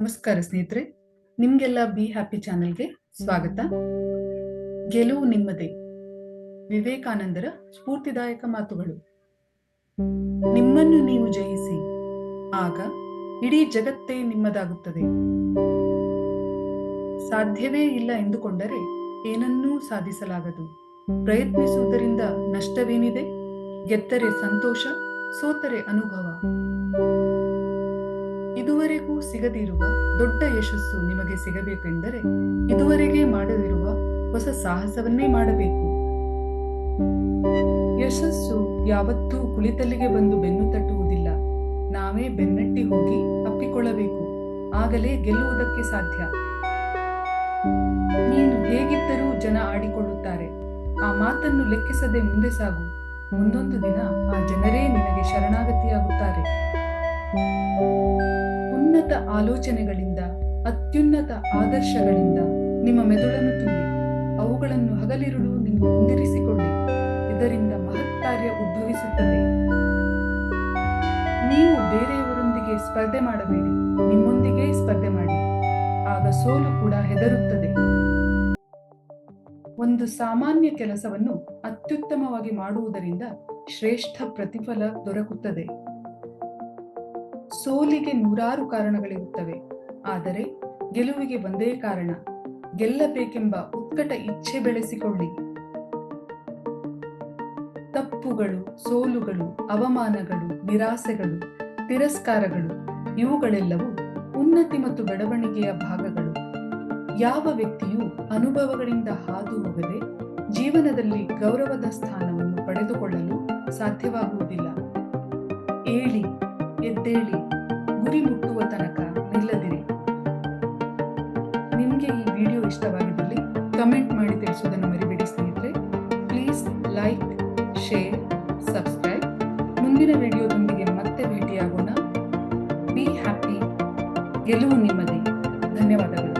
ನಮಸ್ಕಾರ ಸ್ನೇಹಿತರೆ, ನಿಮ್ಗೆಲ್ಲ ಬಿ ಹ್ಯಾಪಿ ಚಾನೆಲ್ಗೆ ಸ್ವಾಗತ. ಗೆಲುವು ನಿಮ್ಮದೇ. ವಿವೇಕಾನಂದರ ಸ್ಫೂರ್ತಿದಾಯಕ ಮಾತುಗಳು. ನಿಮ್ಮನ್ನು ನೀವು ಜಯಿಸಿ, ಆಗ ಇಡೀ ಜಗತ್ತೇ ನಿಮ್ಮದಾಗುತ್ತದೆ. ಸಾಧ್ಯವೇ ಇಲ್ಲ ಎಂದುಕೊಂಡರೆ ಏನನ್ನೂ ಸಾಧಿಸಲಾಗದು. ಪ್ರಯತ್ನಿಸುವುದರಿಂದ ನಷ್ಟವೇನಿದೆ? ಗೆದ್ದರೆ ಸಂತೋಷ, ಸೋತರೆ ಅನುಭವ. ಇದುವರೆಗೂ ಸಿಗದಿರುವ ದೊಡ್ಡ ಯಶಸ್ಸು ನಿಮಗೆ ಸಿಗಬೇಕೆಂದರೆ ಇದುವರೆಗೆ ಮಾಡದಿರುವ ಹೊಸ ಸಾಹಸವನ್ನೇ ಮಾಡಬೇಕು. ಯಶಸ್ಸು ಯಾವತ್ತೂ ಕುಳಿತಲ್ಲಿಗೆ ಬಂದು ಬೆನ್ನು ತಟ್ಟುವುದಿಲ್ಲ. ನಾವೇ ಬೆನ್ನಟ್ಟಿ ಹೋಗಿ ಅಪ್ಪಿಕೊಳ್ಳಬೇಕು. ಆಗಲೇ ಗೆಲ್ಲುವುದಕ್ಕೆ ಸಾಧ್ಯ. ನೀನು ಹೇಗಿದ್ದರೂ ಜನ ಆಡಿಕೊಳ್ಳುತ್ತಾರೆ. ಆ ಮಾತನ್ನು ಲೆಕ್ಕಿಸದೆ ಮುಂದೆ ಸಾಗು. ಮುಂದೊಂದು ದಿನ ಆ ಜನರೇ ನಿನಗೆ ಶರಣಾಗತಿಯಾಗುತ್ತಾರೆ ಆಲೋಚನೆಗಳಿಂದ, ಅತ್ಯುನ್ನತ ಆದರ್ಶಗಳಿಂದ ನಿಮ್ಮ ಮೆದುಳನ್ನು ತುಂಬಿ, ಅವುಗಳನ್ನು ಹಗಲಿರುಳು ನಿಮ್ಮ ಹೊಂದಿರಿಸಿಕೊಳ್ಳಿ ಇದರಿಂದ ಮಹತ್ಕಾರ್ಯ ಉದ್ಭವಿಸುತ್ತದೆ. ನೀವು ಬೇರೆಯವರೊಂದಿಗೆ ಸ್ಪರ್ಧೆ ಮಾಡಬೇಡಿ, ನಿಮ್ಮೊಂದಿಗೆ ಸ್ಪರ್ಧೆ ಮಾಡಿ. ಆಗ ಸೋಲು ಕೂಡ ಹೆದರುತ್ತದೆ. ಒಂದು ಸಾಮಾನ್ಯ ಕೆಲಸವನ್ನು ಅತ್ಯುತ್ತಮವಾಗಿ ಮಾಡುವುದರಿಂದ ಶ್ರೇಷ್ಠ ಪ್ರತಿಫಲ ದೊರಕುತ್ತದೆ. ಸೋಲಿಗೆ ನೂರಾರು ಕಾರಣಗಳಿರುತ್ತವೆ. ಆದರೆ ಗೆಲುವಿಗೆ ಒಂದೇ ಕಾರಣ ಗೆಲ್ಲಬೇಕೆಂಬ ಉತ್ಕಟ ಇಚ್ಛೆ ಬೆಳೆಸಿಕೊಳ್ಳಿ. ತಪ್ಪುಗಳು, ಸೋಲುಗಳು, ಅವಮಾನಗಳು, ನಿರಾಸೆಗಳು, ತಿರಸ್ಕಾರಗಳು, ಇವುಗಳೆಲ್ಲವೂ ಉನ್ನತಿ ಮತ್ತು ಬೆಳವಣಿಗೆಯ ಭಾಗಗಳು. ಯಾವ ವ್ಯಕ್ತಿಯು ಅನುಭವಗಳಿಂದ ಹಾದು ಹೋಗದೆ ಜೀವನದಲ್ಲಿ ಗೌರವದ ಸ್ಥಾನವನ್ನು ಪಡೆದುಕೊಳ್ಳಲು ಸಾಧ್ಯವಾಗುವುದಿಲ್ಲ. ಏಳಿ ಎದ್ದೇಳಿ ಗುರಿ ಮುಟ್ಟುವ ತನಕ ನಿಲ್ಲದಿರಿ. ನಿಮಗೆ ಈ ವಿಡಿಯೋ ಇಷ್ಟವಾಗಿದ್ದಲ್ಲಿ ಕಮೆಂಟ್ ಮಾಡಿ ತಿಳಿಸೋದನ್ನು ಮರಿಬೇಡಿ ಸ್ನೇಹಿತರೆ. ಪ್ಲೀಸ್ ಲೈಕ್ ಶೇರ್ ಸಬ್ಸ್ಕ್ರೈಬ್ ಮುಂದಿನ ವಿಡಿಯೋದೊಂದಿಗೆ ಮತ್ತೆ ಭೇಟಿಯಾಗೋಣ. ಬಿ ಹ್ಯಾಪಿ ಗೆಲುವು ನಿಮ್ಮದೇ. ಧನ್ಯವಾದಗಳು.